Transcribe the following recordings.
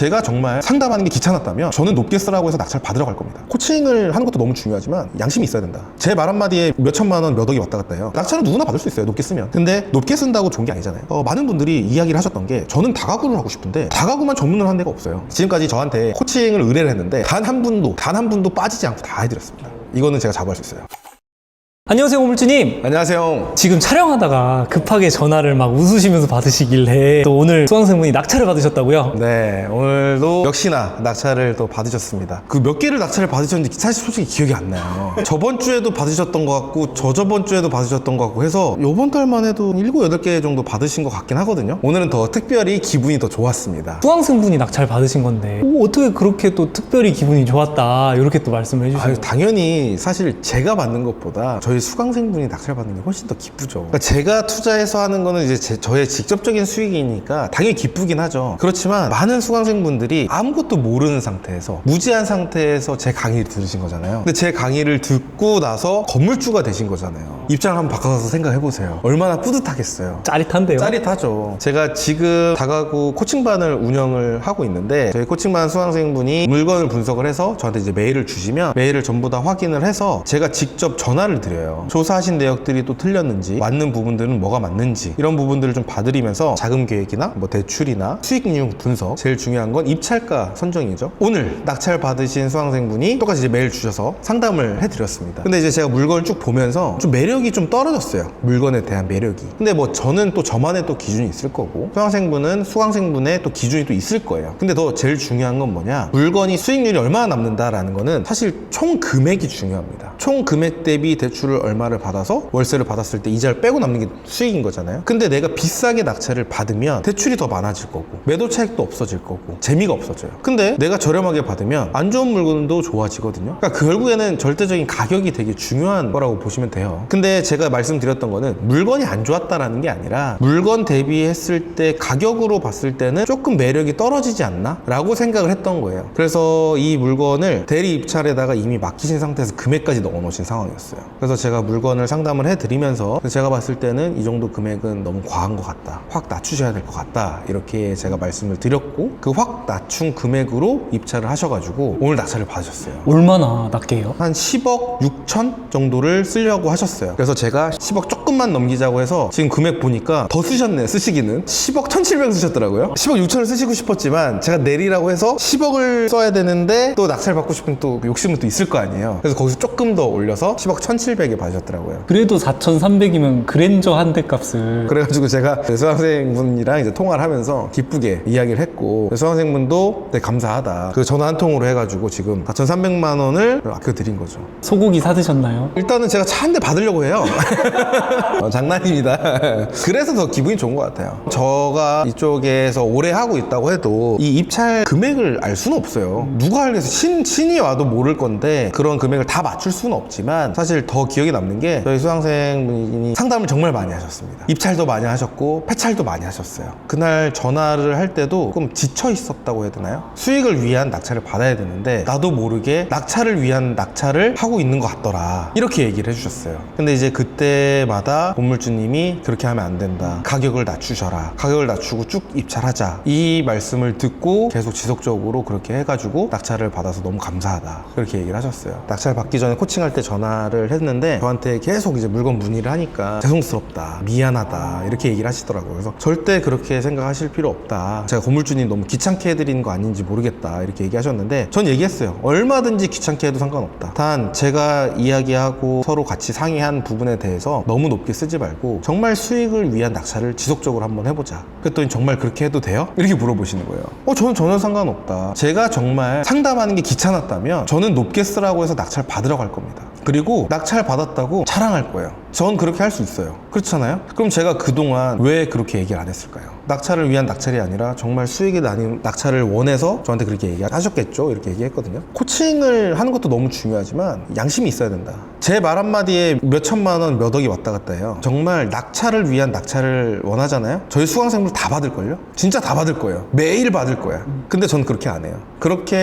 제가 정말 상담하는 게 귀찮았다면 저는 높게 쓰라고 해서 낙찰 받으러 갈 겁니다. 코칭을 하는 것도 너무 중요하지만 양심이 있어야 된다. 제 말 한마디에 몇 천만 원, 몇 억이 왔다 갔다 해요. 낙찰은 누구나 받을 수 있어요. 높게 쓰면. 근데 높게 쓴다고 좋은 게 아니잖아요. 어, 많은 분들이 이야기를 하셨던 게 저는 다가구를 하고 싶은데 다가구만 전문을 한 데가 없어요. 지금까지 저한테 코칭을 의뢰를 했는데 단 한 분도 단 한 분도 빠지지 않고 다 해드렸습니다. 이거는 제가 자부할 수 있어요. 안녕하세요, 고물주님. 안녕하세요. 지금 촬영하다가 급하게 전화를 막 웃으시면서 받으시길래 또 오늘 수강생분이 낙찰을 받으셨다고요? 네, 오늘도 역시나 낙찰을 또 받으셨습니다. 그 몇 개를 낙찰을 받으셨는지 사실 솔직히 기억이 안 나요. 저번 주에도 받으셨던 것 같고, 저저번 주에도 받으셨던 것 같고 해서 요번 달만 해도 7, 8개 정도 받으신 것 같긴 하거든요. 오늘은 더 특별히 기분이 더 좋았습니다. 수강생분이 낙찰 받으신 건데 오, 어떻게 그렇게 또 특별히 기분이 좋았다 이렇게 또 말씀을 해주시는 아유, 거예요? 당연히 사실 제가 받는 것보다 저희 수강생분이 낙찰 받는 게 훨씬 더 기쁘죠. 그러니까 제가 투자해서 하는 거는 이제 제- 저의 직접적인 수익이니까 당연히 기쁘긴 하죠. 그렇지만 많은 수강생분들이 아무것도 모르는 상태에서 무지한 상태에서 제 강의를 들으신 거잖아요. 근데 제 강의를 듣고 나서 건물주가 되신 거잖아요. 입장을 한번 바꿔서 생각해 보세요. 얼마나 뿌듯하겠어요. 짜릿한데요? 짜릿하죠. 제가 지금 다가구 코칭반을 운영을 하고 있는데 저희 코칭반 수강생분이 물건을 분석을 해서 저한테 이제 메일을 주시면 메일을 전부 다 확인을 해서 제가 직접 전화를 드려요. 조사하신 내역들이 또 틀렸는지 맞는 부분들은 뭐가 맞는지 이런 부분들을 좀 봐드리면서 자금 계획이나 뭐 대출이나 수익률 분석 제일 중요한 건 입찰가 선정이죠. 오늘 낙찰 받으신 수강생분이 똑같이 이제 메일 주셔서 상담을 해드렸습니다. 근데 이제 제가 물건을 쭉 보면서 좀 매력이 좀 떨어졌어요. 물건에 대한 매력이. 근데 뭐 저는 또 저만의 또 기준이 있을 거고 수강생분은 수강생분의 또 기준이 또 있을 거예요. 근데 더 제일 중요한 건 뭐냐? 물건이 수익률이 얼마나 남는다라는 거는 사실 총 금액이 중요합니다. 총 금액 대비 대출 을 얼마를 받아서 월세를 받았을 때 이자를 빼고 남는 게 수익인 거잖아요. 근데 내가 비싸게 낙찰을 받으면 대출이 더 많아질 거고 매도 차익도 없어질 거고 재미가 없어져요. 근데 내가 저렴하게 받으면 안 좋은 물건도 좋아지거든요. 그러니까 결국에는 절대적인 가격이 되게 중요한 거라고 보시면 돼요. 근데 제가 말씀드렸던 거는 물건이 안 좋았다라는 게 아니라 물건 대비했을 때 가격으로 봤을 때는 조금 매력이 떨어지지 않나? 라고 생각을 했던 거예요. 그래서 이 물건을 대리 입찰에다가 이미 맡기신 상태에서 금액까지 넣어 놓으신 상황이었어요. 그래서 제가 물건을 상담을 해드리면서 제가 봤을 때는 이 정도 금액은 너무 과한 것 같다. 확 낮추셔야 될 것 같다. 이렇게 제가 말씀을 드렸고 그 확 낮춘 금액으로 입찰을 하셔가지고 오늘 낙찰을 받으셨어요. 얼마나 낮게요? 한 10억 6천 정도를 쓰려고 하셨어요. 그래서 제가 10억 조금만 넘기자고 해서 지금 금액 보니까 더 쓰셨네, 쓰시기는. 10억 1,700 쓰셨더라고요. 10억 6천을 쓰시고 싶었지만 제가 내리라고 해서 10억을 써야 되는데 또 낙찰 받고 싶은 또 욕심은 또 있을 거 아니에요. 그래서 거기서 조금 더 올려서 10억 1,700에 받으셨더라고요. 그래도 4,300이면 그랜저 한 대 값을 그래가지고 제가 수강생분이랑 이제 통화를 하면서 기쁘게 이야기를 했고 수강생분도 네, 감사하다. 그 전화 한 통으로 해가지고 지금 4,300만 원을 아껴드린 거죠. 소고기 사드셨나요? 일단은 제가 차 한 대 받으려고 해요. 어, 장난입니다. 그래서 더 기분이 좋은 것 같아요. 저가 이쪽에서 오래 하고 있다고 해도 이 입찰 금액을 알 수는 없어요. 누가 알겠어. 신, 신이 와도 모를 건데 그런 금액을 다 맞출 수는 없지만 사실 더 기억 에 남는 게 저희 수강생분이 상담을 정말 많이 하셨습니다. 입찰도 많이 하셨고 폐찰도 많이 하셨어요. 그날 전화를 할 때도 조금 지쳐 있었다고 해야 되나요? 수익을 위한 낙찰을 받아야 되는데 나도 모르게 낙찰을 위한 낙찰을 하고 있는 것 같더라. 이렇게 얘기를 해주셨어요. 근데 이제 그때마다 건물주님이 그렇게 하면 안 된다. 가격을 낮추셔라. 가격을 낮추고 쭉 입찰하자. 이 말씀을 듣고 계속 지속적으로 그렇게 해가지고 낙찰을 받아서 너무 감사하다. 그렇게 얘기를 하셨어요. 낙찰 받기 전에 코칭할 때 전화를 했는데 저한테 계속 이제 물건 문의를 하니까 죄송스럽다. 미안하다. 이렇게 얘기를 하시더라고요. 그래서 절대 그렇게 생각하실 필요 없다. 제가 건물주님 너무 귀찮게 해드리는 거 아닌지 모르겠다. 이렇게 얘기하셨는데 전 얘기했어요. 얼마든지 귀찮게 해도 상관없다. 단 제가 이야기하고 서로 같이 상의한 부분에 대해서 너무 높게 쓰지 말고 정말 수익을 위한 낙찰을 지속적으로 한번 해보자. 그랬더니 정말 그렇게 해도 돼요? 이렇게 물어보시는 거예요. 어, 저는 전혀 상관없다. 제가 정말 상담하는 게 귀찮았다면 저는 높게 쓰라고 해서 낙찰 받으러 갈 겁니다. 그리고 낙찰 받 았다고 자랑할 거예요. 전 그렇게 할 수 있어요. 그렇잖아요? 그럼 제가 그동안 왜 그렇게 얘기를 안 했을까요? 낙찰을 위한 낙찰이 아니라 정말 수익이 나는 낙찰을 원해서 저한테 그렇게 얘기하셨겠죠? 이렇게 얘기했거든요. 코칭을 하는 것도 너무 중요하지만 양심이 있어야 된다. 제 말 한마디에 몇 천만 원, 몇 억이 왔다 갔다 해요. 정말 낙찰을 위한 낙찰을 원하잖아요? 저희 수강생들 다 받을걸요? 진짜 다 받을 거예요. 매일 받을 거야. 근데 전 그렇게 안 해요. 그렇게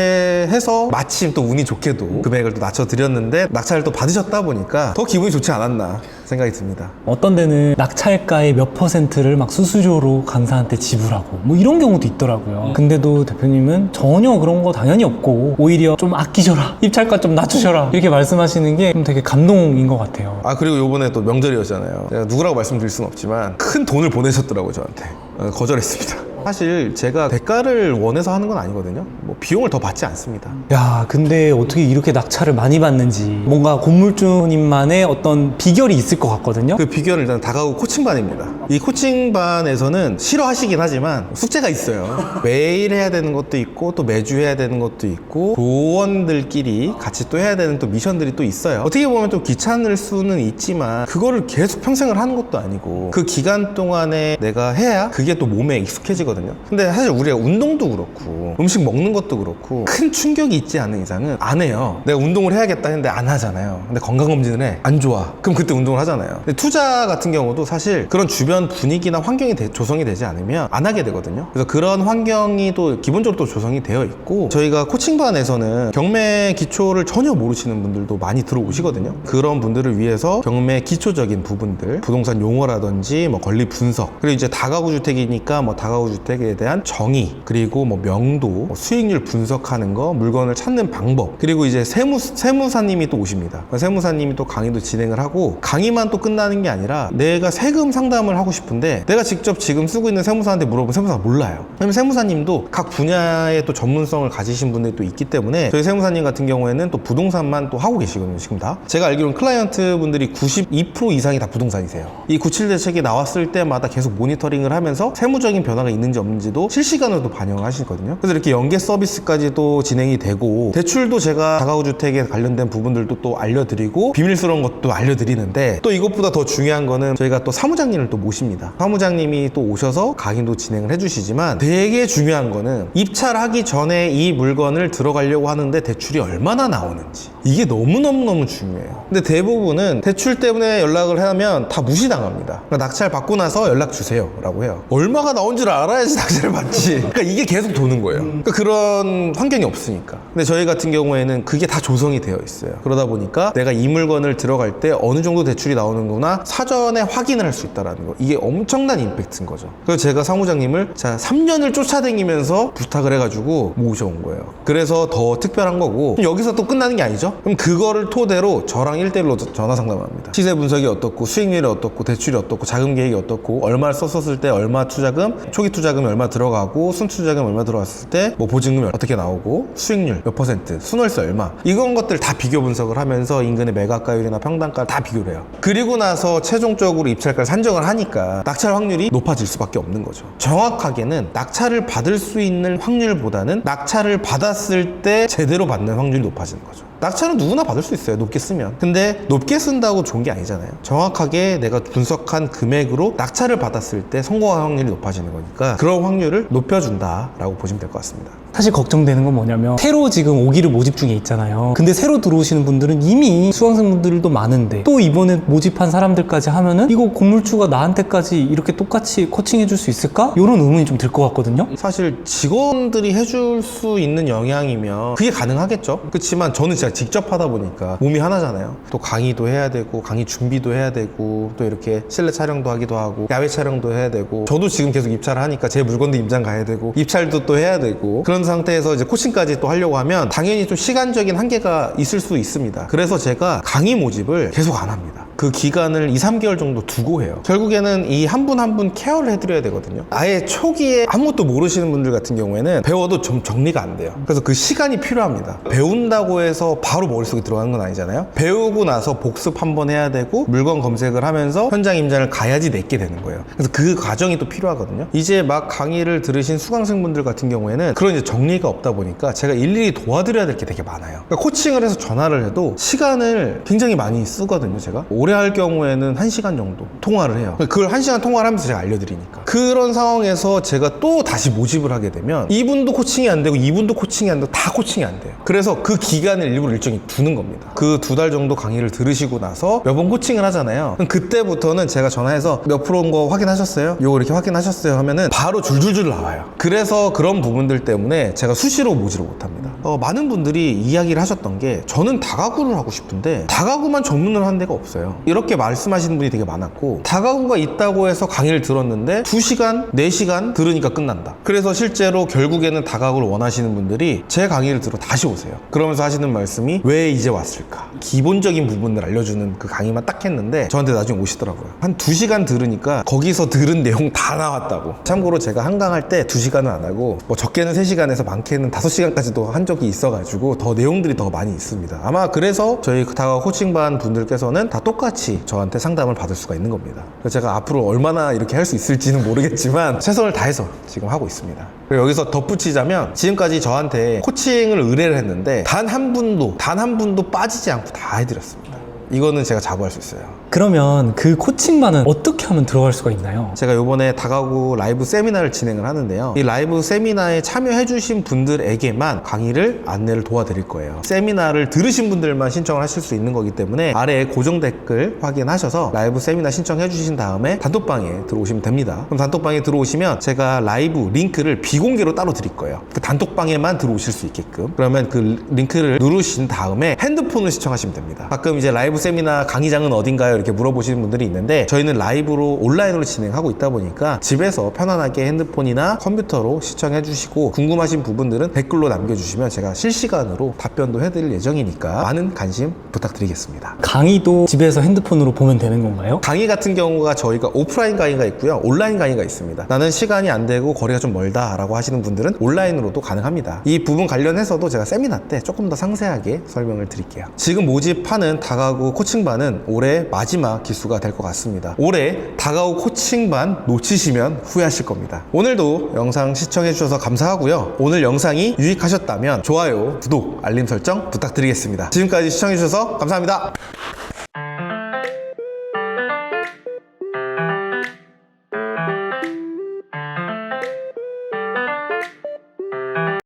해서 마침 또 운이 좋게도 금액을 또 낮춰드렸는데 낙찰을 또 받으셨다 보니까 더 기분이 좋지 않았나. 생각이 듭니다. 어떤 데는 낙찰가의 몇 퍼센트를 막 수수료로 강사한테 지불하고 뭐 이런 경우도 있더라고요. 근데도 대표님은 전혀 그런 거 당연히 없고 오히려 좀 아끼셔라. 입찰가 좀 낮추셔라. 이렇게 말씀하시는 게 좀 되게 감동인 것 같아요. 아 그리고 요번에 또 명절이었잖아요. 제가 누구라고 말씀드릴 수는 없지만 큰 돈을 보내셨더라고요 저한테. 어, 거절했습니다. 사실 제가 대가를 원해서 하는 건 아니거든요. 뭐 비용을 더 받지 않습니다. 야, 근데 어떻게 이렇게 낙찰을 많이 받는지 뭔가 건물주님만의 어떤 비결이 있을 것 같거든요. 그 비결은 일단 다가구 코칭반입니다. 이 코칭반에서는 싫어하시긴 하지만 숙제가 있어요. 매일 해야 되는 것도 있고 또 매주 해야 되는 것도 있고 조원들끼리 같이 또 해야 되는 또 미션들이 또 있어요. 어떻게 보면 좀 귀찮을 수는 있지만 그거를 계속 평생을 하는 것도 아니고 그 기간 동안에 내가 해야 그게 또 몸에 익숙해지 거든요. 근데 사실 우리가 운동도 그렇고 음식 먹는 것도 그렇고 큰 충격이 있지 않은 이상은 안 해요. 내가 운동을 해야겠다 했는데 안 하잖아요. 근데 건강검진을 해. 안 좋아. 그럼 그때 운동을 하잖아요. 근데 투자 같은 경우도 사실 그런 주변 분위기나 환경이 되- 조성이 되지 않으면 안 하게 되거든요. 그래서 그런 환경이 또 기본적으로 또 조성이 되어 있고 저희가 코칭반에서는 경매 기초를 전혀 모르시는 분들도 많이 들어오시거든요. 그런 분들을 위해서 경매 기초적인 부분들, 부동산 용어라든지 뭐 권리 분석, 그리고 이제 다가구 주택이니까 뭐 다가구 주택 에 대한 정의, 그리고 뭐 명도, 뭐 수익률 분석하는 거, 물건을 찾는 방법, 그리고 이제 세무 세무사님이 또 오십니다. 세무사님이 또 강의도 진행을 하고 강의만 또 끝나는 게 아니라 내가 세금 상담을 하고 싶은데 내가 직접 지금 쓰고 있는 세무사한테 물어보면 세무사가 몰라요. 왜냐면 세무사님도 각 분야의 또 전문성을 가지신 분들이 또 있기 때문에 저희 세무사님 같은 경우에는 또 부동산만 또 하고 계시거든요. 지금 다. 제가 알기로는 클라이언트 분들이 92% 이상이 다 부동산이세요. 이 97 대책이 나왔을 때마다 계속 모니터링을 하면서 세무적인 변화가 있는 지 없는지도 실시간으로 또 반영을 하시거든요. 그래서 이렇게 연계 서비스까지도 진행이 되고 대출도 제가 다가구 주택에 관련된 부분들도 또 알려드리고 비밀스러운 것도 알려드리는데 또 이것보다 더 중요한 거는 저희가 또 사무장님을 또 모십니다. 사무장님이 또 오셔서 강의도 진행을 해주시지만 되게 중요한 거는 입찰하기 전에 이 물건을 들어가려고 하는데 대출이 얼마나 나오는지 이게 너무너무너무 중요해요. 근데 대부분은 대출 때문에 연락을 하면 다 무시당합니다. 그러니까 낙찰 받고 나서 연락 주세요 라고 해요. 얼마가 나온 줄 알아 야지 낙찰을 받지. 그러니까 이게 계속 도는 거예요. 그러니까 그런 환경이 없으니까. 근데 저희 같은 경우에는 그게 다 조성이 되어 있어요. 그러다 보니까 내가 이 물건을 들어갈 때 어느 정도 대출이 나오는구나 사전에 확인을 할 수 있다라는 거. 이게 엄청난 임팩트인 거죠. 그래서 제가 사무장님을 자 3년을 쫓아다니면서 부탁을 해가지고 모셔온 거예요. 그래서 더 특별한 거고 여기서 또 끝나는 게 아니죠. 그럼 그거를 토대로 저랑 1대1로 전화 상담합니다. 시세 분석이 어떻고 수익률이 어떻고 대출이 어떻고 자금 계획이 어떻고 얼마를 썼었을 때 얼마 투자금, 초기 투자 금이 얼마 들어가고 순투 자금 얼마 들어갔을 때 뭐 보증금이 어떻게 나오고 수익률 몇 퍼센트, 순월세 얼마 이런 것들 다 비교 분석을 하면서 인근의 매각가율이나 평당가를 다 비교를 해요. 그리고 나서 최종적으로 입찰가를 산정을 하니까 낙찰 확률이 높아질 수밖에 없는 거죠. 정확하게는 낙찰을 받을 수 있는 확률보다는 낙찰을 받았을 때 제대로 받는 확률이 높아지는 거죠. 낙찰은 누구나 받을 수 있어요. 높게 쓰면. 근데 높게 쓴다고 좋은 게 아니잖아요. 정확하게 내가 분석한 금액으로 낙찰을 받았을 때 성공할 확률이 높아지는 거니까 그런 확률을 높여준다 라고 보시면 될 것 같습니다. 사실 걱정되는 건 뭐냐면 새로 지금 오기를 모집 중에 있잖아요. 근데 새로 들어오시는 분들은 이미 수강생분들도 많은데 또 이번에 모집한 사람들까지 하면은 이거 건물주가 나한테까지 이렇게 똑같이 코칭해 줄 수 있을까? 이런 의문이 좀 들 것 같거든요. 사실 직원들이 해줄 수 있는 영향이면 그게 가능하겠죠. 그렇지만 저는 진짜 직접 하다 보니까 몸이 하나잖아요. 또 강의도 해야 되고 강의 준비도 해야 되고 또 이렇게 실내 촬영도 하기도 하고 야외 촬영도 해야 되고 저도 지금 계속 입찰을 하니까 제 물건도 임장 가야 되고 입찰도 또 해야 되고 그런 상태에서 이제 코칭까지 또 하려고 하면 당연히 좀 시간적인 한계가 있을 수 있습니다. 그래서 제가 강의 모집을 계속 안 합니다. 그 기간을 2, 3개월 정도 두고 해요. 결국에는 이 한 분 한 분 케어를 해드려야 되거든요. 아예 초기에 아무것도 모르시는 분들 같은 경우에는 배워도 좀 정리가 안 돼요. 그래서 그 시간이 필요합니다. 배운다고 해서 바로 머릿속에 들어가는 건 아니잖아요. 배우고 나서 복습 한 번 해야 되고 물건 검색을 하면서 현장 임장을 가야지 내게 되는 거예요. 그래서 그 과정이 또 필요하거든요. 이제 막 강의를 들으신 수강생분들 같은 경우에는 그런 이제 정리가 없다 보니까 제가 일일이 도와드려야 될 게 되게 많아요. 그러니까 코칭을 해서 전화를 해도 시간을 굉장히 많이 쓰거든요. 제가 오래 할 경우에는 1시간 정도 통화를 해요. 그걸 1시간 통화를 하면서 제가 알려드리니까. 그런 상황에서 제가 또 다시 모집을 하게 되면 이분도 코칭이 안 되고 이분도 코칭이 안 되고 다 코칭이 안 돼요. 그래서 그 기간을 일부러 일정히 두는 겁니다. 그 두 달 정도 강의를 들으시고 나서 몇 번 코칭을 하잖아요. 그때부터는 제가 전화해서 몇 프로인 거 확인하셨어요? 요거 이렇게 확인하셨어요? 하면은 바로 줄줄줄 나와요. 그래서 그런 부분들 때문에 제가 수시로 모지를 못합니다. 어, 많은 분들이 이야기를 하셨던 게 저는 다가구를 하고 싶은데 다가구만 전문을 한 데가 없어요. 이렇게 말씀하시는 분이 되게 많았고 다가구가 있다고 해서 강의를 들었는데 2시간, 4시간 들으니까 끝난다. 그래서 실제로 결국에는 다가구를 원하시는 분들이 제 강의를 들어 다시 오세요. 그러면서 하시는 말씀이 왜 이제 왔을까? 기본적인 부분을 알려주는 그 강의만 딱 했는데 저한테 나중에 오시더라고요. 한 2시간 들으니까 거기서 들은 내용 다 나왔다고. 참고로 제가 한강할 때 2시간은 안 하고 뭐 적게는 3시간에서 많게는 5시간까지도 한적 이 있어가지고 더 내용들이 더 많이 있습니다. 아마 그래서 저희 그 다가 코칭반 분들께서는 다 똑같이 저한테 상담을 받을 수가 있는 겁니다. 제가 앞으로 얼마나 이렇게 할 수 있을지는 모르겠지만 최선을 다해서 지금 하고 있습니다. 그리고 여기서 덧붙이자면 지금까지 저한테 코칭을 의뢰를 했는데 단 한 분도 단 한 분도 빠지지 않고 다 해드렸습니다. 이거는 제가 자부할 수 있어요. 그러면 그 코칭반은 어떻게 하면 들어갈 수가 있나요? 제가 요번에 다가구 라이브 세미나를 진행을 하는데요. 이 라이브 세미나에 참여해주신 분들에게만 강의를 안내를 도와드릴 거예요. 세미나를 들으신 분들만 신청을 하실 수 있는 거기 때문에 아래에 고정 댓글 확인하셔서 라이브 세미나 신청해주신 다음에 단톡방에 들어오시면 됩니다. 그럼 단톡방에 들어오시면 제가 라이브 링크를 비공개로 따로 드릴 거예요. 그 단톡방에만 들어오실 수 있게끔. 그러면 그 링크를 누르신 다음에 핸드폰을 시청하시면 됩니다. 가끔 이제 라이브 세미나 강의장은 어딘가요? 이렇게 물어보시는 분들이 있는데 저희는 라이브로 온라인으로 진행하고 있다 보니까 집에서 편안하게 핸드폰이나 컴퓨터로 시청해 주시고 궁금하신 부분들은 댓글로 남겨주시면 제가 실시간으로 답변도 해드릴 예정이니까 많은 관심 부탁드리겠습니다. 강의도 집에서 핸드폰으로 보면 되는 건가요? 강의 같은 경우가 저희가 오프라인 강의가 있고요. 온라인 강의가 있습니다. 나는 시간이 안 되고 거리가 좀 멀다라고 하시는 분들은 온라인으로도 가능합니다. 이 부분 관련해서도 제가 세미나 때 조금 더 상세하게 설명을 드릴게요. 지금 모집하는 다가구 코칭반은 올해 마지막 기수가 될 것 같습니다. 올해 다가구 코칭반 놓치시면 후회하실 겁니다. 오늘도 영상 시청해 주셔서 감사하고요. 오늘 영상이 유익하셨다면 좋아요, 구독, 알림 설정 부탁드리겠습니다. 지금까지 시청해 주셔서 감사합니다.